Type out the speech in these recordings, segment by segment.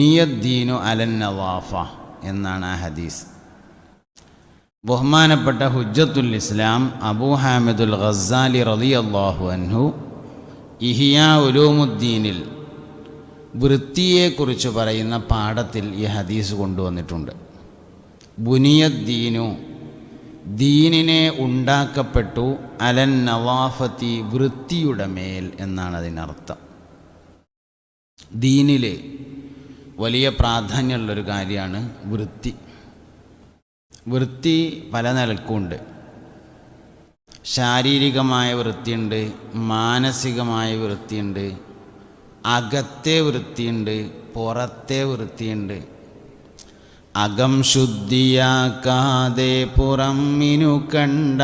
നീയദ്ദീനു Allen Nawafa എന്നാണ് ആ ഹദീസ്. ബഹുമാനപ്പെട്ട ഹുജ്ജത്തുൽ ഇസ്ലാം അബൂ ഹാമിദുൽ ഖസാലി റളിയല്ലാഹു അൻഹു ഇഹിയാ ഉലൂമുദ്ദീനിൽ വൃത്തിയെക്കുറിച്ച് പറയുന്ന പാഠത്തിൽ ഈ ഹദീസ് കൊണ്ടുവന്നിട്ടുണ്ട്. ബുനിയദ്ദീനു ദീനിനെ ഉണ്ടാക്കപ്പെട്ടു അലൻ നവാഫത്തി വൃത്തിയുടെ മേൽ എന്നാണ് അതിനർത്ഥം. ദീനിൽ വലിയ പ്രാധാന്യമുള്ളൊരു കാര്യമാണ് വൃത്തി. വൃത്തി പല നിലക്കുമുണ്ട്. ശാരീരികമായ വൃത്തിയുണ്ട് മാനസികമായ വൃത്തിയുണ്ട് അകത്തെ വൃത്തിയുണ്ട് പുറത്തെ വൃത്തിയുണ്ട്. അകം ശുദ്ധിയാക്കാതെ പുറമിനു കണ്ട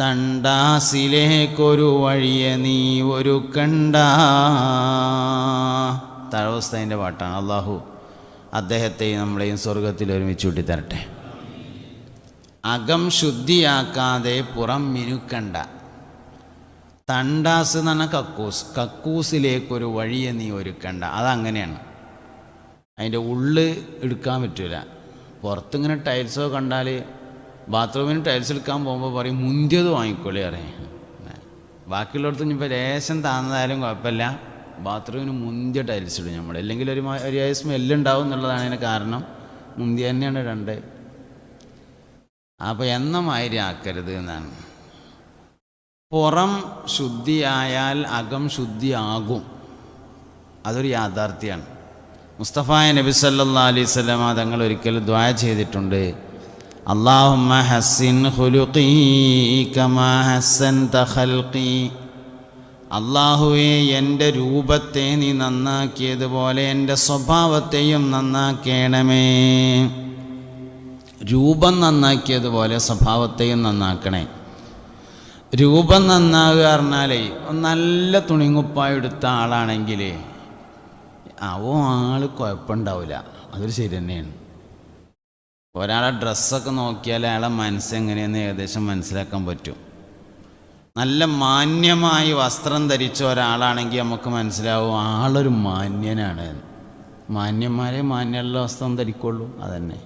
തണ്ടാസിലേക്കൊരു വഴിയെ നീ ഒരു കണ്ട. തഴവസ്ഥന്റെ പാട്ടാണ്. അള്ളാഹു അദ്ദേഹത്തെയും നമ്മളെയും സ്വർഗത്തിൽ ഒരുമിച്ച് കൂട്ടിത്തരട്ടെ അകം ശുദ്ധിയാക്കാതെ പുറം മിനുക്കണ്ട. തണ്ടാസ് എന്ന് പറഞ്ഞാൽ കക്കൂസ്. കക്കൂസിലേക്കൊരു വഴിയെ നീ ഒരുക്കണ്ട. അതങ്ങനെയാണ്. അതിന്റെ ഉള്ള് എടുക്കാൻ പറ്റില്ല പുറത്തിങ്ങനെ ടൈൽസോ കണ്ടാൽ ബാത്റൂമിന് ടൈൽസ് എടുക്കാൻ പോകുമ്പോൾ പറയും മുന്തിയത് വാങ്ങിക്കോളി അറിയാം ബാക്കിയുള്ളിടത്ത് ഇനിയിപ്പോൾ ലേശം താന്നതായാലും കുഴപ്പമില്ല. ബാത്റൂമിന് മുന്തിയ ടൈൽസ് ഇടും നമ്മൾ അല്ലെങ്കിൽ ഒരു മാ- ഒരു സ്മെല്ലുണ്ടാവും എന്നുള്ളതാണ് അതിന് കാരണം. മുന്തിയ തന്നെയാണ് രണ്ട്. അപ്പോൾ എന്ന മാതിരി ആക്കരുത് എന്നാണ്. പുറം ശുദ്ധിയായാൽ അകം ശുദ്ധിയാകും. അതൊരു യാഥാർത്ഥ്യമാണ്. മുസ്തഫ നബി സല്ലാ അലൈഹി തങ്ങൾ ഒരിക്കൽ ദ്വായ ചെയ്തിട്ടുണ്ട്. അള്ളാഹുമ്മ ഹസ്സിൻ ഖുലുഖീ കമാ ഹസ്സൻത ഖൽഖീ. അള്ളാഹുവെ എന്റെ രൂപത്തെ നീ നന്നാക്കിയതുപോലെ എന്റെ സ്വഭാവത്തെയും നന്നാക്കണമേ. രൂപം നന്നാക്കിയതുപോലെ സ്വഭാവത്തെയും നന്നാക്കണേ. രൂപം നന്നാകുക പറഞ്ഞാലേ നല്ല തുണിങ്ങുപ്പായ എടുത്ത ആളാണെങ്കിൽ അവോ ആൾ കുഴപ്പമുണ്ടാവില്ല. അതൊരു ശരി തന്നെയാണ്. ഒരാളെ ഡ്രസ്സൊക്കെ നോക്കിയാൽ അയാളെ മനസ്സെങ്ങനെയെന്ന് ഏകദേശം മനസ്സിലാക്കാൻ പറ്റും. നല്ല മാന്യമായി വസ്ത്രം ധരിച്ച ഒരാളാണെങ്കിൽ നമുക്ക് മനസ്സിലാവും ആളൊരു മാന്യനാണ്. മാന്യന്മാരെ മാന്യമുള്ള വസ്ത്രം ധരിക്കുള്ളൂ അതന്നെ.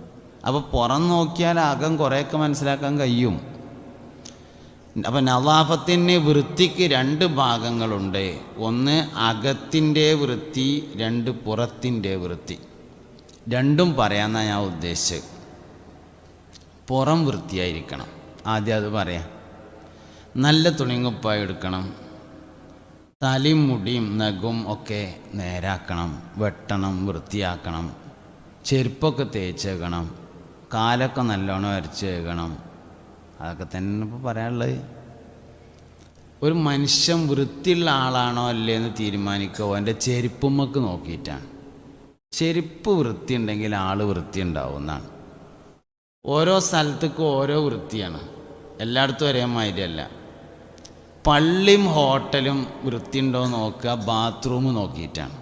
അപ്പോൾ പുറം നോക്കിയാൽ അകം കുറേയൊക്കെ മനസ്സിലാക്കാൻ കഴിയും. അപ്പം നവാഫത്തിന് വൃത്തിക്ക് രണ്ട് ഭാഗങ്ങളുണ്ട്. ഒന്ന് അകത്തിന്റെ വൃത്തി രണ്ട് പുറത്തിന്റെ വൃത്തി. രണ്ടും പറയാമെന്നാണ് ഞാൻ ഉദ്ദേശിച്ചത്. പുറം വൃത്തിയായിരിക്കണം. ആദ്യം അത് പറയാം. നല്ല തുണിങ്ങുപ്പായി എടുക്കണം. തലയും മുടിയും നഖും ഒക്കെ നേരാക്കണം. വെട്ടണം വൃത്തിയാക്കണം. ചെരുപ്പൊക്കെ തേച്ചേക്കണം. കാലൊക്കെ നല്ലോണം അരച്ചേക്കണം. അതൊക്കെ തന്നെ ഇപ്പോൾ പറയാനുള്ളത്. ഒരു മനുഷ്യൻ വൃത്തിയുള്ള ആളാണോ അല്ലേ എന്ന് തീരുമാനിക്കുക. എന്റെ ചെരുപ്പുമ്മക്ക് നോക്കിയിട്ടാണ്. ചെരുപ്പ് വൃത്തി ഉണ്ടെങ്കിൽ ആൾ വൃത്തി ഉണ്ടാവും എന്നാണ് ഓരോ സ്ഥലത്തേക്കും ഓരോ വൃത്തിയാണ്. എല്ലായിടത്തും ഒരേ മാതിരിയല്ല പള്ളിയും ഹോട്ടലും വൃത്തിയുണ്ടോ നോക്കുക ബാത്റൂം നോക്കിയിട്ടാണ്.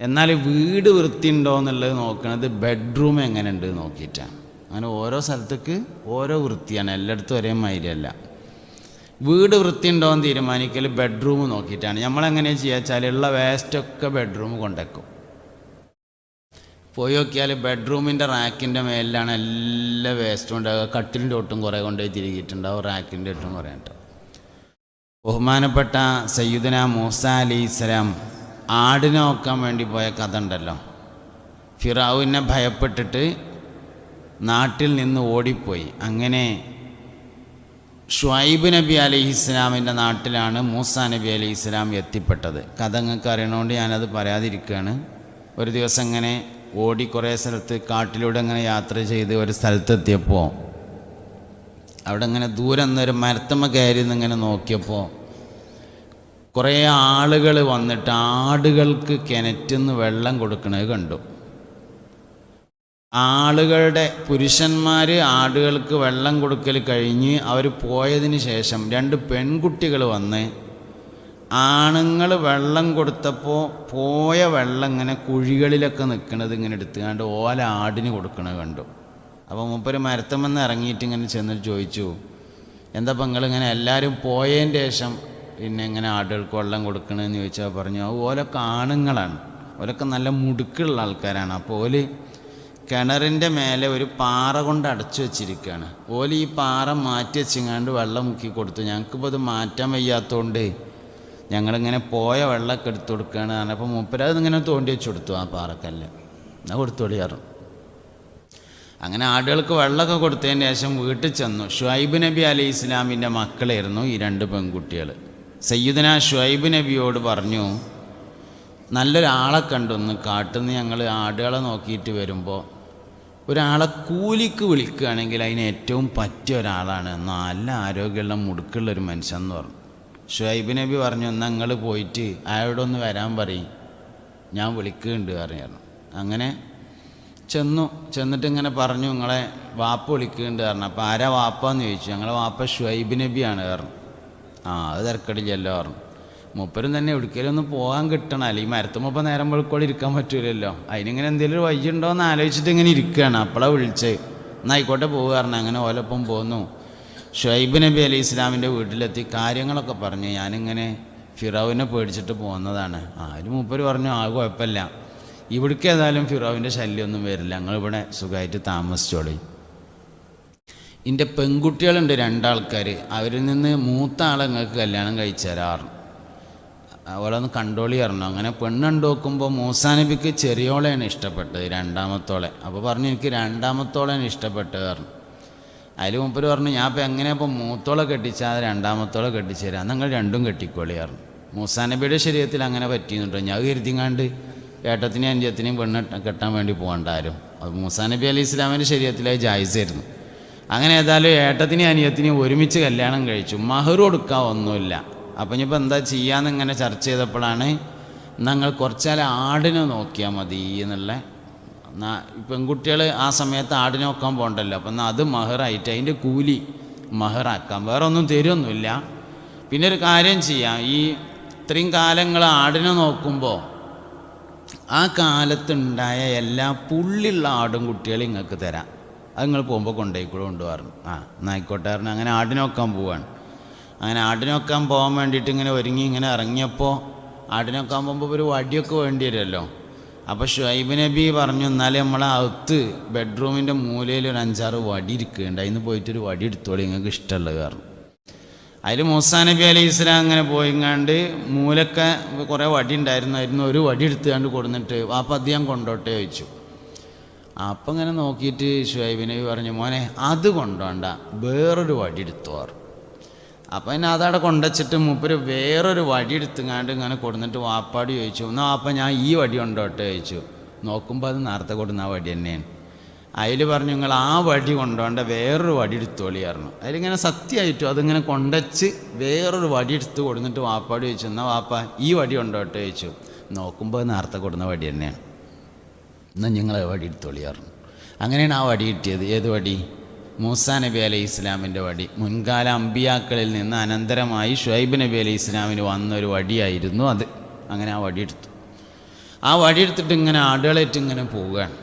എന്നാൽ വീട് വൃത്തിയുണ്ടോ എന്നുള്ളത് നോക്കുന്നത് ബെഡ്റൂം എങ്ങനെ ഉണ്ട് നോക്കിയിട്ടാണ്. അങ്ങനെ ഓരോ സ്ഥലത്തേക്ക് ഓരോ വൃത്തിയാണ് എല്ലായിടത്തും ഒരേ മാതിരിയല്ല. വീട് വൃത്തിയുണ്ടോ എന്ന് തീരുമാനിക്കൽ ബെഡ്റൂം നോക്കിയിട്ടാണ്. നമ്മളെങ്ങനെയാണ് ചെയ്യുക വെച്ചാൽ ഉള്ള വേസ്റ്റൊക്കെ ബെഡ്റൂം കൊണ്ടേക്കും. പോയി നോക്കിയാൽ ബെഡ്റൂമിന്റെ റാക്കിന്റെ മേലിലാണ് എല്ലാ വേസ്റ്റും ഉണ്ടാകുക കട്ടിലിന്റെ ഒട്ടും കുറേ കൊണ്ടുപോയി തിരികിയിട്ടുണ്ടാവും. റാക്കിന്റെ ഒട്ടും കുറേ ഉണ്ടാവും ബഹുമാനപ്പെട്ട സയ്യുദന മൂസ അലി ഇസ്ലാം ആടിനെ നോക്കാൻ വേണ്ടി പോയ കഥ ഉണ്ടല്ലോ. ഫിറാവുവിനെ ഭയപ്പെട്ടിട്ട് നാട്ടിൽ നിന്ന് ഓടിപ്പോയി. അങ്ങനെ ഷുഐബ് നബി അലൈഹി ഇസ്ലാമിന്റെ നാട്ടിലാണ് മൂസ നബി അലൈഹി ഇസ്ലാം എത്തിപ്പെട്ടത്. കഥ നിങ്ങൾക്ക് അറിയണോണ്ട് ഞാനത് പറയാതിരിക്കുകയാണ്. ഒരു ദിവസം ഇങ്ങനെ ഓടി കുറേ സ്ഥലത്ത് കാട്ടിലൂടെ ഇങ്ങനെ യാത്ര ചെയ്ത് ഒരു സ്ഥലത്തെത്തിയപ്പോൾ അവിടെ ഇങ്ങനെ ദൂരം നിന്നൊരു മരത്തമ്മ കയറി നിന്നിങ്ങനെ നോക്കിയപ്പോൾ കുറേ ആളുകൾ വന്നിട്ട് ആടുകൾക്ക് കിണറ്റിന്ന് വെള്ളം കൊടുക്കുന്നത് കണ്ടു. ആളുകളുടെ പുരുഷന്മാർ ആടുകൾക്ക് വെള്ളം കൊടുക്കൽ കഴിഞ്ഞ് അവർ പോയതിന് ശേഷം രണ്ട് പെൺകുട്ടികൾ വന്ന് ആണുങ്ങൾ വെള്ളം കൊടുത്തപ്പോൾ പോയ വെള്ളം ഇങ്ങനെ കുഴികളിലൊക്കെ നിൽക്കണത് ഇങ്ങനെ എടുത്തുകൊണ്ട് ഓല ആടിന് കൊടുക്കണത് കണ്ടു. അപ്പോൾ മൂപ്പര് മരത്തമെന്ന് ഇറങ്ങിയിട്ട് ഇങ്ങനെ ചെന്നിട്ട് ചോദിച്ചു എന്താ ഇങ്ങനെ എല്ലാവരും പോയതിന്റെ ശേഷം പിന്നെ ഇങ്ങനെ ആടുകൾക്ക് വെള്ളം കൊടുക്കണമെന്ന് ചോദിച്ചാൽ പറഞ്ഞു "അത് ഓലൊക്കെ ആണുങ്ങളാണ്. ഓലൊക്കെ നല്ല മുടുക്കുള്ള ആൾക്കാരാണ്. അപ്പോൾ ഓൽ കിണറിന്റെ മേലെ ഒരു പാറ കൊണ്ട് അടച്ചു വെച്ചിരിക്കുകയാണ് ഓൽ ഈ പാറ മാറ്റി വെച്ചിങ്ങാണ്ട് വെള്ളം മുക്കി കൊടുത്തു. ഞങ്ങൾക്കിപ്പോൾ അത് മാറ്റാൻ വയ്യാത്തതുകൊണ്ട് ഞങ്ങളിങ്ങനെ പോയ വെള്ളമൊക്കെ എടുത്തു കൊടുക്കുകയാണ്. അപ്പോൾ മൂപ്പരത് ഇങ്ങനെ തോണ്ടി വെച്ച് കൊടുത്തു ആ പാറക്കല്ല്. എന്നാൽ കൊടുത്തോളി പറഞ്ഞു അങ്ങനെ ആടുകൾക്ക് വെള്ളമൊക്കെ കൊടുത്തതിന് ശേഷം വീട്ടിൽ ചെന്നു. ഷുഹൈബ് നബി അലി ഇസ്ലാമിന്റെ മക്കളായിരുന്നു ഈ രണ്ട് പെൺകുട്ടികൾ. സയ്യിദന ഷുഹൈബ് നബിയോട് പറഞ്ഞു നല്ലൊരാളെ കണ്ടൊന്ന് കാട്ടുന്ന ഞങ്ങൾ ആടുകളെ നോക്കിയിട്ട് വരുമ്പോൾ ഒരാളെ കൂലിക്ക് വിളിക്കുകയാണെങ്കിൽ അതിന് ഏറ്റവും പറ്റിയ ഒരാളാണ്. നല്ല ആരോഗ്യമുള്ള മുടുക്കുള്ള ഒരു മനുഷ്യൻ എന്ന് പറഞ്ഞു. ഷുഹൈബ് നബി പറഞ്ഞു എന്നാൽ നിങ്ങൾ പോയിട്ട് അയാളോട് ഒന്ന് വരാൻ പറയും. ഞാൻ വിളിക്കുന്നുണ്ട് പറഞ്ഞു. അങ്ങനെ ചെന്നു. ചെന്നിട്ട് ഇങ്ങനെ പറഞ്ഞു നിങ്ങളെ വാപ്പ വിളിക്കുന്നുണ്ട് പറഞ്ഞു. അപ്പോൾ ആരാ വാപ്പ എന്ന് ചോദിച്ചു. ഞങ്ങളെ വാപ്പ ഷുഹൈബ് നബിയാണ് പറഞ്ഞു. ആ അത് തിരക്കടില്ലല്ലോ പറഞ്ഞു. മൂപ്പരും തന്നെ എവിടേക്കെങ്കിലും പോകാൻ കിട്ടണം. അല്ലെങ്കിൽ മരത്തുമ്പോൾ നേരം വെളുക്കോളി ഇരിക്കാൻ പറ്റൂലല്ലോ. അതിനിങ്ങനെ എന്തെങ്കിലും ഒരു വഴി ഉണ്ടോ എന്ന് ആലോചിച്ചിട്ട് ഇങ്ങനെ ഇരിക്കുകയാണ് അപ്പോഴാണ് വിളിച്ചത് എന്നായിക്കോട്ടെ പോകുക പറഞ്ഞു. അങ്ങനെ ഓലൊപ്പം പോന്നു. ഷുഹൈബ് നബി അലി ഇസ്ലാമിന്റെ വീട്ടിലെത്തി കാര്യങ്ങളൊക്കെ പറഞ്ഞു. ഞാനിങ്ങനെ ഫിറാവിനെ പേടിച്ചിട്ട് പോകുന്നതാണ് ആരും മൂപ്പർ പറഞ്ഞു ആ കുഴപ്പമില്ല. ഇവിടേക്ക് ഏതായാലും ഫിറാവിന്റെ ശല്യമൊന്നും വരില്ല. ഞങ്ങളിവിടെ സുഖമായിട്ട് താമസിച്ചോളി. എന്റെ പെൺകുട്ടികളുണ്ട് രണ്ടാൾക്കാർ അവരിൽ നിന്ന് മൂത്ത ആളെ നിങ്ങൾക്ക് കല്യാണം കഴിച്ചു തരാറ്. ഒന്ന് കണ്ടോളി പറഞ്ഞു. അങ്ങനെ പെണ്ണുണ്ട് നോക്കുമ്പോൾ മൂസാനബിക്ക് ചെറിയോളെയാണ് ഇഷ്ടപ്പെട്ടത് രണ്ടാമത്തോളെ. അപ്പോൾ പറഞ്ഞു എനിക്ക് രണ്ടാമത്തോളെയാണ് ഇഷ്ടപ്പെട്ടത് പറഞ്ഞു. അതിൽ മുമ്പ് പറഞ്ഞു ഞാൻ ഇപ്പോൾ എങ്ങനെ ഇപ്പോൾ മൂത്തോളെ കെട്ടിച്ചാൽ രണ്ടാമത്തോളെ കെട്ടിച്ചു തരാം? നിങ്ങൾ രണ്ടും കെട്ടിക്കോളി പറഞ്ഞു. മൂസാനബിയുടെ ശരീരത്തിൽ അങ്ങനെ പറ്റിയെന്നുണ്ടോ? ഞാൻ കരുതിങ്ങാണ്ട് ഏട്ടത്തിനെയും അഞ്ചത്തിനെയും പെണ്ണ് കെട്ടാൻ വേണ്ടി പോകണ്ടാരും അത് മൂസാനബി അലി ഇസ്ലാമിന്റെ ശരീരത്തിലായി ജായിസായിരുന്നു. അങ്ങനെ ഏതായാലും ഏട്ടത്തിനെയും അനിയത്തിനെയും ഒരുമിച്ച് കല്യാണം കഴിച്ചു. മഹർ കൊടുക്കാൻ ഒന്നുമില്ല. അപ്പം ഇനിയിപ്പോൾ എന്താ ചെയ്യാന്ന് ഇങ്ങനെ ചർച്ച ചെയ്തപ്പോഴാണ് ഞങ്ങൾ കുറച്ചാൽ ആടിനെ നോക്കിയാൽ മതി എന്നുള്ള എന്നാ- ഈ പെൺകുട്ടികൾ ആ സമയത്ത് ആടിനെ നോക്കാൻ പോകണ്ടല്ലോ. അപ്പം എന്നാൽ അത് മഹറായിട്ട് അതിന്റെ കൂലി മഹറാക്കാം. വേറെ ഒന്നും തരുമൊന്നുമില്ല പിന്നെ ഒരു കാര്യം ചെയ്യാം. ഈ ഇത്രയും കാലങ്ങൾ ആടിനെ നോക്കുമ്പോൾ ആ കാലത്തുണ്ടായ എല്ലാ പുള്ളിയുള്ള ആടും കുട്ടികളെ നിങ്ങൾക്ക് തരാം. അത് നിങ്ങൾ പോകുമ്പോൾ കൊണ്ടുപോയിക്കൂടെ കൊണ്ടുപോകാറുണ്ട്. ആ എന്നായിക്കോട്ടെ പറഞ്ഞു അങ്ങനെ ആടിനെ നോക്കാൻ പോവാണ്. അങ്ങനെ ആടിനെ നോക്കാൻ പോകാൻ വേണ്ടിയിട്ട് ഇങ്ങനെ ഒരുങ്ങി ഇങ്ങനെ ഇറങ്ങിയപ്പോൾ ആടിനെ നോക്കാൻ പോകുമ്പോൾ ഒരു വടിയൊക്കെ വേണ്ടി വരുമല്ലോ. അപ്പോൾ ഷുഹൈബ് നബി പറഞ്ഞു എന്നാലേ നമ്മളെ അകത്ത് ബെഡ്റൂമിന്റെ മൂലയിൽ ഒരു അഞ്ചാറ് വടി ഇരിക്കുന്നുണ്ട്. അതിന് പോയിട്ടൊരു വടി എടുത്തോളി നിങ്ങൾക്ക് ഇഷ്ടമുള്ളത് കാരണം. അതിൽ മൂസാ നബി അലൈഹി ഇസ്ലാം അങ്ങനെ പോയിങ്ങാണ്ട് മൂലൊക്കെ കുറേ വടി ഉണ്ടായിരുന്നു. അതിന് ഒരു വടി എടുത്തുകൊണ്ട് കൊടുന്നിട്ട് അത് ഞാൻ കൊണ്ടോട്ടെ? ചോദിച്ചു. അപ്പം ഇങ്ങനെ നോക്കിയിട്ട് ഷുഹൈബ് നബി പറഞ്ഞു മോനെ അത് കൊണ്ടോണ്ട. വേറൊരു വടി എടുത്തു പറഞ്ഞു അപ്പം എന്നെ അതവിടെ കൊണ്ടുവച്ചിട്ട് മൂപ്പര് വേറൊരു വടി എടുത്തുങ്ങാണ്ട് ഇങ്ങനെ കൊടുന്നിട്ട് വാപ്പാട് ചോദിച്ചു എന്നാൽ അപ്പം ഞാൻ ഈ വടി കൊണ്ടോട്ടെ ചോദിച്ചു. നോക്കുമ്പോൾ അത് നേരത്തെ കൊടുന്ന ആ വടി തന്നെയാണ്. അതിൽ പറഞ്ഞു നിങ്ങൾ ആ വടി കൊണ്ടുപോണ്ട വേറൊരു വടി എടുത്തോളി പറഞ്ഞു. അതിലിങ്ങനെ സത്യമായിട്ടും അതിങ്ങനെ കൊണ്ടച്ച് വേറൊരു വടി എടുത്ത് കൊടുന്നിട്ട് വാപ്പാട് ചോദിച്ചു എന്നാൽ വാപ്പ ഈ വടി കൊണ്ടോട്ടെ ചോദിച്ചു. നോക്കുമ്പോൾ നേരത്തെ കൊടുന്ന വടി തന്നെയാണ്. എന്നാൽ നിങ്ങൾ വടി എടുത്തോളി പറഞ്ഞു. അങ്ങനെയാണ് ആ വടി കിട്ടിയത്. ഏത് വടി? മൂസാ നബി അലൈഹി ഇസ്ലാമിന്റെ വടി. മുൻകാല അമ്പിയാക്കളിൽ നിന്ന് അനന്തരമായി ഷുഹൈബ് നബി അലൈഹി ഇസ്ലാമിന് വന്നൊരു വടിയായിരുന്നു അത്. അങ്ങനെ ആ വടി എടുത്തു ആ വടി എടുത്തിട്ട് ഇങ്ങനെ ആടുകളേറ്റ് ഇങ്ങനെ പോവുകയാണ്.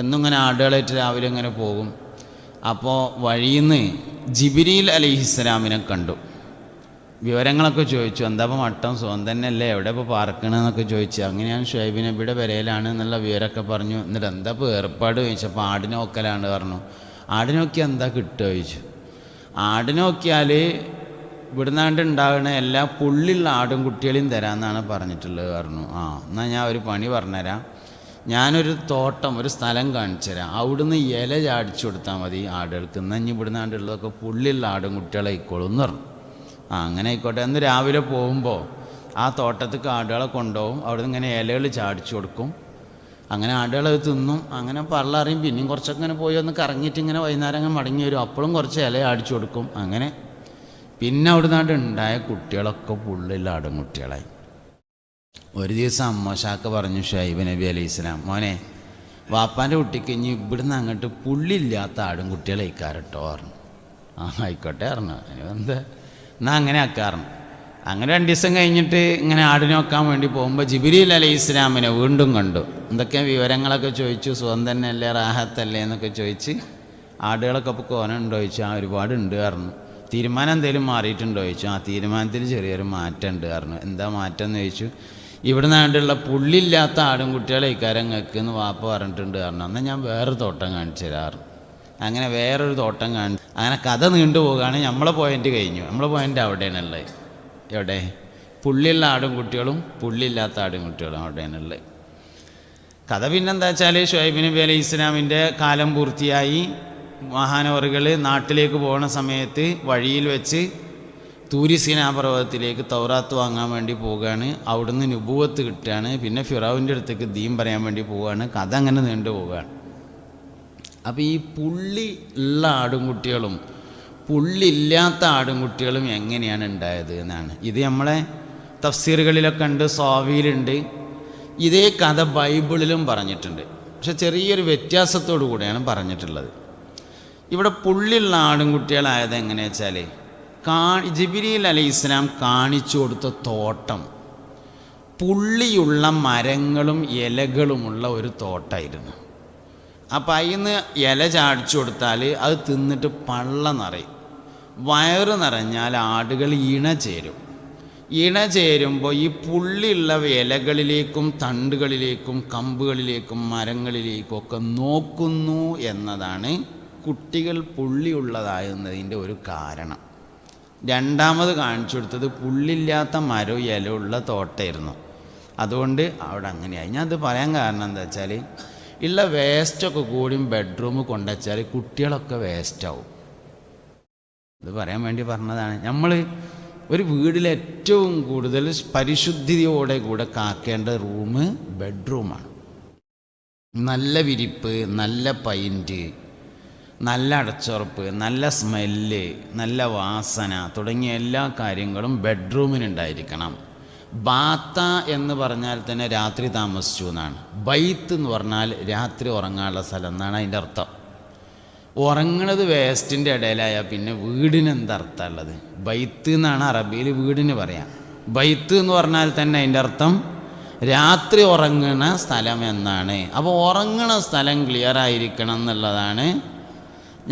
എന്നിങ്ങനെ ആടുകളേറ്റ് രാവിലെ ഇങ്ങനെ പോകും. അപ്പോൾ വഴിയിൽ നിന്ന് ജിബിരിയിൽ അലൈഹി ഇസ്ലാമിനെ കണ്ടു. വിവരങ്ങളൊക്കെ ചോദിച്ചു. എന്താ ഇപ്പോൾ മട്ടം സുഖം തന്നെയല്ലേ? എവിടെ ഇപ്പോൾ പാർക്കണമെന്നൊക്കെ ചോദിച്ചു. അങ്ങനെയാണ് ഷുഹൈബ് നബിയുടെ പെരയിലാണ് എന്നുള്ള വിവരമൊക്കെ പറഞ്ഞു. എന്നിട്ട് എന്താ ഇപ്പോൾ ഏർപ്പാട് ചോദിച്ചപ്പോൾ ആടിനെ നോക്കലാണ് പറഞ്ഞു. ആടിനെ നോക്കിയാൽ എന്താ കിട്ടുക ചോദിച്ചു. ആടിനോക്കിയാൽ ഇവിടുന്നാണ്ട് ഉണ്ടാകുന്ന എല്ലാ പുള്ളിയുള്ള ആടും കുട്ടികളെയും തരാമെന്നാണ് പറഞ്ഞിട്ടുള്ളത് പറഞ്ഞു. ആ എന്നാൽ ഞാൻ ഒരു പണി പറഞ്ഞുതരാം. ഞാനൊരു തോട്ടം ഒരു സ്ഥലം കാണിച്ചു തരാം അവിടുന്ന് ഇല ചാടിച്ചു കൊടുത്താൽ മതി ആടുകൾക്ക്. എന്നാൽ ഇനി ഇവിടുന്നാണ്ടുള്ളതൊക്കെ പുള്ളിയുള്ള ആടും കുട്ടികളെ ആയിക്കോളും എന്ന് പറഞ്ഞു. ആ അങ്ങനെ ആയിക്കോട്ടെ. അന്ന് രാവിലെ പോകുമ്പോൾ ആ തോട്ടത്തേക്ക് ആടുകളെ കൊണ്ടുപോകും. അവിടെ നിന്ന് ഇങ്ങനെ ഇലകൾ ചാടിച്ചു കൊടുക്കും. അങ്ങനെ ആടുകൾ അത് തിന്നും അങ്ങനെ പള്ളറിയും. പിന്നെയും കുറച്ചൊക്കെ ഇങ്ങനെ പോയി ഒന്ന് കറങ്ങിയിട്ട് ഇങ്ങനെ വൈകുന്നേരം അങ്ങനെ മടങ്ങി വരും. അപ്പോഴും കുറച്ച് ഇല അടിച്ചു കൊടുക്കും. അങ്ങനെ പിന്നെ അവിടെ നിന്നാണ്ട് ഉണ്ടായ കുട്ടികളൊക്കെ ആടും കുട്ടികളായി. ഒരു ദിവസം അമ്മോശാക്ക പറഞ്ഞു ഷൈബ് നബി അലി ഇസ്ലാം മോനെ വാപ്പാന്റെ കുട്ടിക്ക് ഇനി ഇവിടുന്ന് അങ്ങോട്ട് പുള്ളില്ലാത്ത ആടും കുട്ടികളെ ഇക്കാരട്ടോ പറഞ്ഞു. ആ ആയിക്കോട്ടെ പറഞ്ഞു. എന്താ? എന്നാൽ അങ്ങനെ ആക്കാറുണ്ട് അങ്ങനെ രണ്ട് ദിവസം കഴിഞ്ഞിട്ട് ഇങ്ങനെ ആടിനോക്കാൻ വേണ്ടി പോകുമ്പോൾ ജിബിരിൽ അലൈഹി ഇസ്ലാമിനെ വീണ്ടും കണ്ടു. എന്തൊക്കെ വിവരങ്ങളൊക്കെ ചോദിച്ചു? സുഖം തന്നെയല്ലേ? റാഹത്തല്ലേ? എന്നൊക്കെ ചോദിച്ച് ആടുകളൊക്കെ ഇപ്പോൾ കോനുണ്ടോ ചോദിച്ചു. ആ ഒരുപാട് ഉണ്ട് പറഞ്ഞു. തീരുമാനം എന്തെങ്കിലും മാറിയിട്ടുണ്ടോ ചോദിച്ചു. ആ തീരുമാനത്തിൽ ചെറിയൊരു മാറ്റം ഉണ്ട് പറഞ്ഞു. എന്താ മാറ്റം എന്ന് ചോദിച്ചു. ഇവിടെ നിന്നാണ്ടുള്ള പുള്ളില്ലാത്ത ആടും കുട്ടികളെ ഇക്കാരം എന്ന് വാപ്പ പറഞ്ഞിട്ടുണ്ട് പറഞ്ഞു. എന്നാൽ ഞാൻ വേറെ തോട്ടം കാണിച്ചു തരാറ് അങ്ങനെ വേറൊരു തോട്ടം കാണിച്ചു. അങ്ങനെ കഥ നീണ്ടു പോകുകയാണെങ്കിൽ നമ്മളെ പോയിന്റ് കഴിഞ്ഞു. നമ്മളെ പോയിന്റ് അവിടെയാണുള്ളത്. എവിടെ? പുള്ളിയുള്ള ആടും കുട്ടികളും പുള്ളിയില്ലാത്ത ആടും കുട്ടികളും അവിടെയാണുള്ളത്. കഥ പിന്നെന്താ വെച്ചാൽ ഷുഹൈബ് നബി അലൈഹി ഇസ്ലാമിന്റെ കാലം പൂർത്തിയായി. മഹാനവറുകൾ നാട്ടിലേക്ക് പോകുന്ന സമയത്ത് വഴിയിൽ വെച്ച് തൂരിസീന പർവതത്തിലേക്ക് തൗറാത്ത് വാങ്ങാൻ വേണ്ടി പോവുകയാണ്. അവിടുന്ന് നുബുവത്ത് കിട്ടുകയാണ്. പിന്നെ ഫിറാവിന്റെ അടുത്തേക്ക് ദീം പറയാൻ വേണ്ടി പോവുകയാണ്. കഥ അങ്ങനെ നീണ്ടു പോവുകയാണ് അപ്പോൾ ഈ പുള്ളി ഉള്ള ആടുംകുട്ടികളും പുള്ളില്ലാത്ത ആടുംകുട്ടികളും എങ്ങനെയാണ് ഉണ്ടായത് എന്നാണ്. ഇത് നമ്മളെ തഫ്സീറുകളിലൊക്കെ ഉണ്ട് സ്വാവിയിലുണ്ട് ഇതേ കഥ ബൈബിളിലും പറഞ്ഞിട്ടുണ്ട്. പക്ഷെ ചെറിയൊരു വ്യത്യാസത്തോടു കൂടിയാണ് പറഞ്ഞിട്ടുള്ളത്. ഇവിടെ പുള്ളിയുള്ള ആടുംകുട്ടികളായത് എങ്ങനെയാ വെച്ചാൽ കാ ജിബിരിയിൽ അലി ഇസ്ലാം കാണിച്ചു കൊടുത്ത തോട്ടം പുള്ളിയുള്ള മരങ്ങളും ഇലകളുമുള്ള ഒരു തോട്ടമായിരുന്നു അപ്പം അതിൽ നിന്ന് ഇല ചാടിച്ചു കൊടുത്താൽ അത് തിന്നിട്ട് പള്ള നിറയും. വയറ് നിറഞ്ഞാൽ ആടുകൾ ഇണ ചേരും. ഇണ ചേരുമ്പോൾ ഈ പുള്ളിയുള്ള ഇലകളിലേക്കും തണ്ടുകളിലേക്കും കമ്പുകളിലേക്കും മരങ്ങളിലേക്കും ഒക്കെ നോക്കുന്നു എന്നതാണ് കുട്ടികൾ പുള്ളിയുള്ളതാകുന്നതിന്റെ ഒരു കാരണം. രണ്ടാമത് കാണിച്ചു കൊടുത്തത് പുള്ളില്ലാത്ത മരവും ഇലയുള്ള തോട്ടമായിരുന്നു. അതുകൊണ്ട് അവിടെ അങ്ങനെയായി. ഞാൻ അത് പറയാൻ കാരണം എന്താ വെച്ചാൽ ഉള്ള വേസ്റ്റൊക്കെ കൂടിയും ബെഡ്റൂം കൊണ്ടുവച്ചാൽ കുട്ടികളൊക്കെ വേസ്റ്റാവും ഇത് പറയാൻ വേണ്ടി പറഞ്ഞതാണ്. നമ്മൾ ഒരു വീട്ടിൽ ഏറ്റവും കൂടുതൽ പരിശുദ്ധിയോടെ കൂടെ കാക്കേണ്ട റൂം ബെഡ്റൂമാണ് നല്ല വിരിപ്പ് നല്ല പൈന്റ് നല്ല അടച്ചുറപ്പ് നല്ല സ്മെല്ല് നല്ല വാസന തുടങ്ങിയ എല്ലാ കാര്യങ്ങളും ബെഡ്റൂമിനുണ്ടായിരിക്കണം ബാത്ത എന്ന് പറഞ്ഞാൽ തന്നെ രാത്രി താമസിച്ചു എന്നാണ്. ബൈത്ത് എന്ന് പറഞ്ഞാൽ രാത്രി ഉറങ്ങാനുള്ള സ്ഥലം എന്നാണ് അതിന്റെ അർത്ഥം. ഉറങ്ങണത് വേസ്റ്റിന്റെ ഇടയിലായാൽ പിന്നെ വീടിന് എന്തർത്ഥമുള്ളത് ബൈത്ത് എന്നാണ് അറബിയിൽ വീടിന് പറയാം. ബൈത്ത് എന്ന് പറഞ്ഞാൽ തന്നെ അതിന്റെ അർത്ഥം രാത്രി ഉറങ്ങണ സ്ഥലം എന്നാണ്. അപ്പോൾ ഉറങ്ങണ സ്ഥലം ക്ലിയർ ആയിരിക്കണം എന്നുള്ളതാണ്.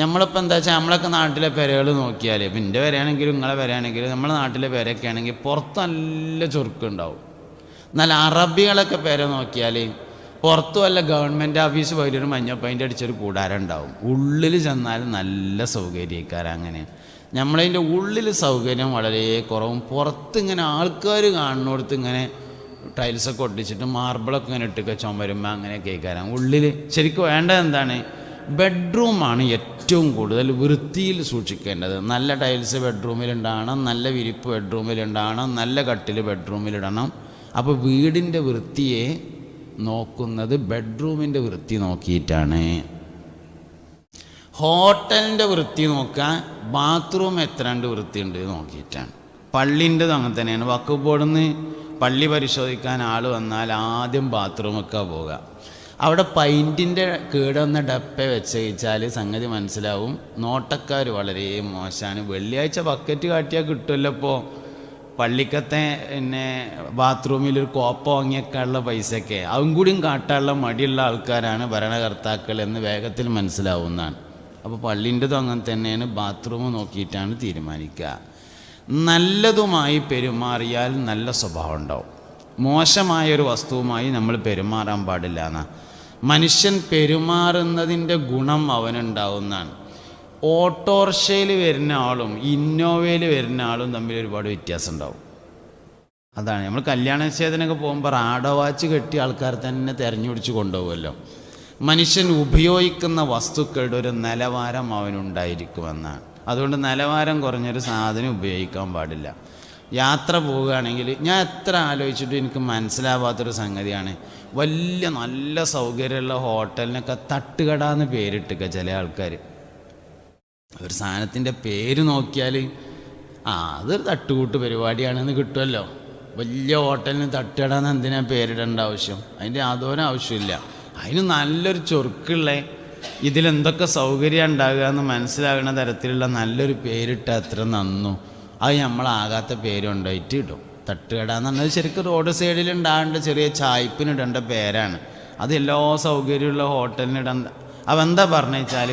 നമ്മളിപ്പോൾ എന്താ വെച്ചാൽ നമ്മളൊക്കെ നാട്ടിലെ പെരകൾ നോക്കിയാൽ ഇപ്പം എന്റെ പെരയാണെങ്കിലും നിങ്ങളെ പെരയാണെങ്കിലും നമ്മളെ നാട്ടിലെ പെരയൊക്കെ ആണെങ്കിൽ പുറത്ത് നല്ല ചുരുക്കുണ്ടാവും എന്നാൽ അറബികളൊക്കെ പെര നോക്കിയാൽ പുറത്തു വല്ല ഗവൺമെന്റ് ഓഫീസ് പോയിട്ടൊരു മഞ്ഞപ്പൈന്റെ അടിച്ചൊരു കൂടാരം ഉണ്ടാവും. ഉള്ളിൽ ചെന്നാൽ നല്ല സൗകര്യക്കാർ അങ്ങനെ. നമ്മളതിന്റെ ഉള്ളിൽ സൗകര്യം വളരെ കുറവും. പുറത്ത് ഇങ്ങനെ ആൾക്കാർ കാണുന്നിടത്ത് ഇങ്ങനെ ടൈൽസൊക്കെ ഒട്ടിച്ചിട്ട് മാർബിളൊക്കെ ഇങ്ങനെ ഇട്ടൊക്കെ ചുമരുമ്പോൾ അങ്ങനെ കേൾക്കാനാണ് ഉള്ളിൽ ശരിക്കും വേണ്ടത് എന്താണ്? ബെഡ്റൂമാണ് ഏറ്റവും കൂടുതൽ വൃത്തിയിൽ സൂക്ഷിക്കേണ്ടത്. നല്ല ടൈൽസ് ബെഡ്റൂമിലുണ്ടാകണം നല്ല വിരിപ്പ് ബെഡ്റൂമിലുണ്ടാകണം നല്ല കട്ടിൽ ബെഡ്റൂമിലിടണം അപ്പോൾ വീടിന്റെ വൃത്തിയെ നോക്കുന്നത് ബെഡ്റൂമിന്റെ വൃത്തി നോക്കിയിട്ടാണ്. ഹോട്ടലിന്റെ വൃത്തി നോക്കാൻ ബാത്റൂം എത്രണ്ട് വൃത്തിയുണ്ട് നോക്കിയിട്ടാണ്. പള്ളിന്റെത് അങ്ങനെ തന്നെയാണ്. വക്ക് നിന്ന് പള്ളി പരിശോധിക്കാൻ ആൾ വന്നാൽ ആദ്യം ബാത്റൂമൊക്കെ പോവുക. അവിടെ പൈന്റിന്റെ കേടുവന്ന ഡപ്പ വെച്ച് കഴിച്ചാൽ സംഗതി മനസ്സിലാവും. നോട്ടക്കാർ വളരെ മോശമാണ്. വെള്ളിയാഴ്ച ബക്കറ്റ് കാട്ടിയാൽ കിട്ടുമല്ലോ ഇപ്പോൾ പള്ളിക്കത്തെ പിന്നെ ബാത്റൂമിൽ ഒരു കോപ്പ വാങ്ങിയൊക്കെയുള്ള പൈസയൊക്കെ അതും കൂടിയും കാട്ടാനുള്ള മടിയുള്ള ആൾക്കാരാണ് ഭരണകർത്താക്കൾ എന്ന് വേഗത്തിൽ മനസ്സിലാവുന്നതാണ്. അപ്പോൾ പള്ളിന്റെതും അങ്ങനെ തന്നെയാണ് ബാത്റൂം നോക്കിയിട്ടാണ് തീരുമാനിക്കുക. നല്ലതുമായി പെരുമാറിയാൽ നല്ല സ്വഭാവം ഉണ്ടാവും. മോശമായൊരു വസ്തുവുമായി നമ്മൾ പെരുമാറാൻ പാടില്ല എന്നാണ്. മനുഷ്യൻ പെരുമാറുന്നതിന്റെ ഗുണം അവനുണ്ടാവുന്നതാണ്. ഓട്ടോറിക്ഷയിൽ വരുന്ന ആളും ഇന്നോവയിൽ വരുന്ന ആളും തമ്മിൽ ഒരുപാട് വ്യത്യാസം ഉണ്ടാവും. അതാണ്. നമ്മൾ കല്യാണ നിഷേധനൊക്കെ പോകുമ്പോൾ റാഡോ വാച്ച് കെട്ടിയ ആൾക്കാർ തന്നെ തിരഞ്ഞുപിടിച്ച് കൊണ്ടുപോകുമല്ലോ. മനുഷ്യൻ ഉപയോഗിക്കുന്ന വസ്തുക്കളുടെ ഒരു നിലവാരം അവനുണ്ടായിരിക്കുമെന്നാണ്. അതുകൊണ്ട് നിലവാരം കുറഞ്ഞൊരു സാധനം ഉപയോഗിക്കാൻ പാടില്ല. യാത്ര പോവുകയാണെങ്കിൽ ഞാൻ എത്ര ആലോചിച്ചിട്ടും എനിക്ക് മനസ്സിലാവാത്തൊരു സംഗതിയാണ്. വലിയ നല്ല സൗകര്യമുള്ള ഹോട്ടലിനൊക്കെ തട്ടുകട എന്ന് പേരിട്ടൊക്കെ ചില ആൾക്കാർ ഒരു സാധനത്തിന്റെ പേര് നോക്കിയാൽ ആ അതൊരു തട്ടുകൂട്ട് പരിപാടിയാണെന്ന് കിട്ടുമല്ലോ. വലിയ ഹോട്ടലിന് തട്ടിടാന്ന് എന്തിനാ പേരിടേണ്ട ആവശ്യം? അതിന്റെ യാതൊരു ആവശ്യമില്ല അതിന് നല്ലൊരു ചൊറുക്കുള്ള ഇതിലെന്തൊക്കെ സൗകര്യം ഉണ്ടാകുക എന്ന് മനസ്സിലാകുന്ന തരത്തിലുള്ള നല്ലൊരു പേരിട്ട് അത്ര നന്നു. അത് നമ്മളാകാത്ത പേരുണ്ടായിട്ട് കിട്ടും തട്ടുകട എന്ന് പറഞ്ഞാൽ ശരിക്കും റോഡ് സൈഡിൽ ഉണ്ടാകേണ്ട ചെറിയ ചായ്പിനിടേണ്ട പേരാണ്. അത് എല്ലാ സൗകര്യമുള്ള ഹോട്ടലിന് ഇടേണ്ട അവ എന്താ പറഞ്ഞു വെച്ചാൽ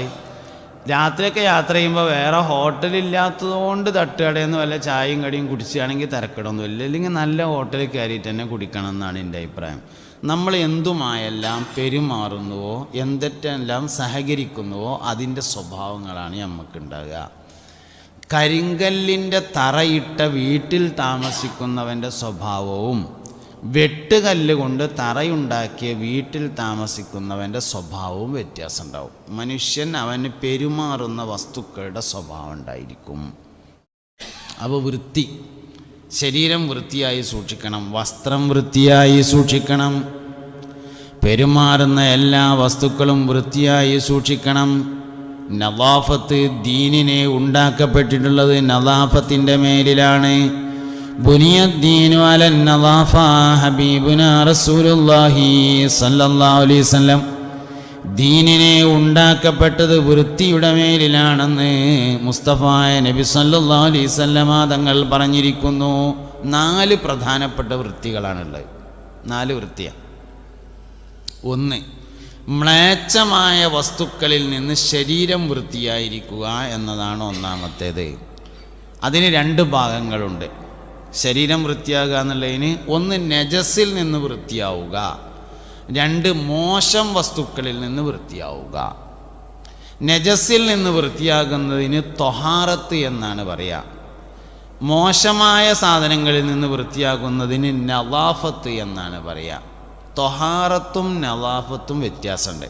രാത്രിയൊക്കെ യാത്ര ചെയ്യുമ്പോൾ വേറെ ഹോട്ടലില്ലാത്തതുകൊണ്ട് തട്ടുകടയിൽ വല്ല ചായയും കടിയും കുടിച്ചാണെങ്കിൽ തിരക്കിടൊന്നും ഇല്ല. ഇല്ലെങ്കിൽ നല്ല ഹോട്ടലിൽ കയറിയിട്ട് തന്നെ കുടിക്കണം എന്നാണ് എന്റെ അഭിപ്രായം. നമ്മൾ എന്തുമായെല്ലാം പെരുമാറുന്നുവോ എന്തെല്ലാം സഹകരിക്കുന്നുവോ അതിന്റെ സ്വഭാവങ്ങളാണ് നമുക്കുണ്ടാകുക കരിങ്കല്ലിന്റെ തറയിട്ട വീട്ടിൽ താമസിക്കുന്നവന്റെ സ്വഭാവവും വെട്ടുകല്ല് കൊണ്ട് തറയുണ്ടാക്കിയ വീട്ടിൽ താമസിക്കുന്നവന്റെ സ്വഭാവവും വ്യത്യാസം ഉണ്ടാവും മനുഷ്യൻ അവന് പെരുമാറുന്ന വസ്തുക്കളുടെ സ്വഭാവം ഉണ്ടായിരിക്കും. അപ്പോൾ വൃത്തി. ശരീരം വൃത്തിയായി സൂക്ഷിക്കണം. വസ്ത്രം വൃത്തിയായി സൂക്ഷിക്കണം. പെരുമാറുന്ന എല്ലാ വസ്തുക്കളും വൃത്തിയായി സൂക്ഷിക്കണം. നവാഫത്ത് ദീനിനെ ഉണ്ടാക്കപ്പെട്ടിട്ടുള്ളത് നവാഫത്തിന്റെ മേലിലാണ്. ബുനിയദ്ദീനു അലൻ നവാഫ ഹബീബുന റസൂലുള്ളാഹി സല്ലല്ലാഹു അലൈഹി വസല്ലം. ദീനിനെ ഉണ്ടാക്കപ്പെട്ടത് വൃത്തിയുടെ മേലിലാണെന്ന് മുസ്തഫായ നബി സല്ലല്ലാഹു അലൈഹി വസല്ലമ തങ്ങൾ പറഞ്ഞിരിക്കുന്നു. നാല് പ്രധാനപ്പെട്ട വൃത്തികളാണുള്ളത്. നാല് വൃത്തിയാണ് ഒന്ന് മ്ലേച്ഛമായ വസ്തുക്കളിൽ നിന്ന് ശരീരം വൃത്തിയായിരിക്കുക എന്നതാണ് ഒന്നാമത്തേത്. അതിന് രണ്ട് ഭാഗങ്ങളുണ്ട്. ശരീരം വൃത്തിയാകുക എന്നുള്ളതിന് ഒന്ന് നജസിൽ നിന്ന് വൃത്തിയാവുക. രണ്ട് മോശം വസ്തുക്കളിൽ നിന്ന് വൃത്തിയാവുക. നജസിൽ നിന്ന് വൃത്തിയാകുന്നതിന് തൊഹാറത്ത് എന്നാണ് പറയുക മോശമായ സാധനങ്ങളിൽ നിന്ന് വൃത്തിയാകുന്നതിന് നവാഫത്ത് എന്നാണ് പറയുക തൊഹാറത്തും നവാഫത്തും വ്യത്യാസമുണ്ട്.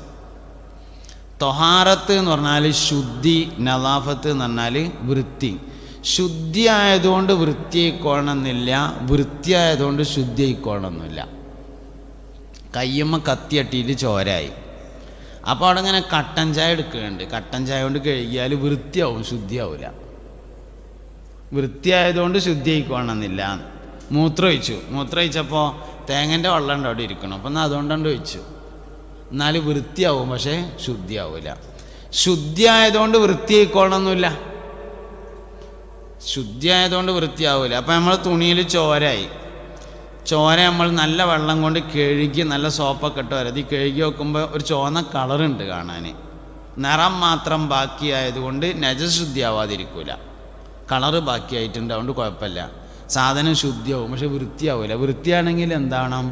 തൊഹാറത്ത് എന്ന് പറഞ്ഞാൽ ശുദ്ധി നവാഫത്ത് എന്ന് പറഞ്ഞാൽ വൃത്തി. ശുദ്ധി ആയതുകൊണ്ട് വൃത്തിയായിക്കോളണമെന്നില്ല വൃത്തിയായതുകൊണ്ട് ശുദ്ധി ആയിക്കോളണമെന്നില്ല കയ്യമ്മ കത്തിയട്ടിയിട്ട് ചോരായി. അപ്പോൾ അവിടെ ഇങ്ങനെ കട്ടൻ ചായ എടുക്കുന്നുണ്ട്. കട്ടൻ ചായ കൊണ്ട് കഴുകിയാൽ വൃത്തിയാവും ശുദ്ധിയാവില്ല വൃത്തിയായതുകൊണ്ട് ശുദ്ധി ഒഴിച്ചു. മൂത്രമൊഴിച്ചു മൂത്രമൊഴിച്ചപ്പോൾ തേങ്ങന്റെ വെള്ളം ഉണ്ട് അവിടെ ഇരിക്കണം. അപ്പം എന്നാൽ അതുകൊണ്ടുണ്ട് ഒഴിച്ചു. എന്നാൽ വൃത്തിയാവും പക്ഷേ ശുദ്ധിയാവില്ല ശുദ്ധിയായതുകൊണ്ട് വൃത്തിയായിക്കോളണമെന്നില്ല ശുദ്ധിയായതുകൊണ്ട് വൃത്തിയാവില്ല അപ്പോൾ നമ്മൾ തുണിയിൽ ചോരായി. ചോര നമ്മൾ നല്ല വെള്ളം കൊണ്ട് കഴുകി നല്ല സോപ്പൊക്കെ ഇട്ട് വരതി. കഴുകി വെക്കുമ്പോൾ ഒരു ചുവന്ന കളറുണ്ട് കാണാൻ നിറം മാത്രം ബാക്കിയായതുകൊണ്ട് നജശുദ്ധിയാവാതിരിക്കില്ല കളറ് ബാക്കിയായിട്ടുണ്ട് അതുകൊണ്ട് കുഴപ്പമില്ല. സാധനം ശുദ്ധിയാവും പക്ഷെ വൃത്തിയാവില്ല വൃത്തിയാണെങ്കിൽ എന്താവണം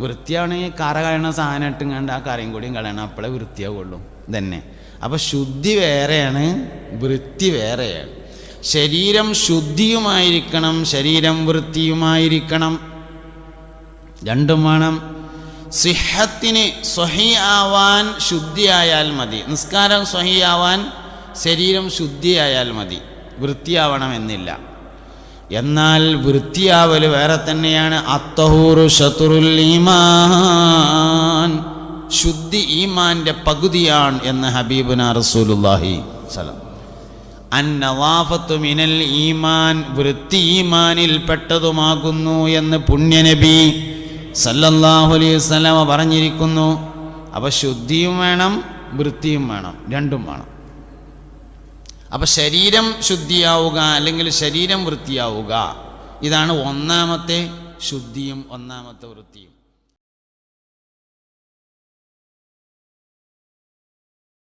വൃത്തിയാണെങ്കിൽ കറ കളയണ സാധനം ഇട്ടും കണ്ട് ആ കറയും കൂടിയും കളയണം. അപ്പോഴേ വൃത്തിയാവുള്ളൂ. തന്നെ അപ്പോൾ ശുദ്ധി വേറെയാണ് വൃത്തി വേറെയാണ്. ശരീരം ശുദ്ധിയുമായിരിക്കണം ശരീരം വൃത്തിയുമായിരിക്കണം. രണ്ടും വേണം. സിഹത്തിന് സ്വഹി ആവാൻ ശുദ്ധിയായാൽ മതി. നിസ്കാരം സ്വഹി ആവാൻ ശരീരം ശുദ്ധിയായാൽ മതി. വൃത്തിയാവണമെന്നില്ല. എന്നാൽ വൃത്തിയാവൽ വേറെ തന്നെയാണ്. അത്തഹൂറു ഷത്തുറുൽ ഈമാൻ. ശുദ്ധി ഈമാന്റെ പകുതിയാണ് എന്ന് ഹബീബുന റസൂലുല്ലാഹി സലം അന്നവാഫത്തു മിനൽ ഈമാൻ വൃത്തി ഈമാനിൽ പെട്ടതുമാകുന്നു എന്ന് പുണ്യനബി സല്ലല്ലാഹു അലൈഹി വസല്ലമ പറഞ്ഞിരിക്കുന്നു. അപ്പോൾ ശുദ്ധിയും വേണം വൃത്തിയും വേണം രണ്ടും വേണം. അപ്പം ശരീരം ശുദ്ധിയാവുക അല്ലെങ്കിൽ ശരീരം വൃത്തിയാവുക ഇതാണ് ഒന്നാമത്തെ ശുദ്ധിയും ഒന്നാമത്തെ വൃത്തിയും.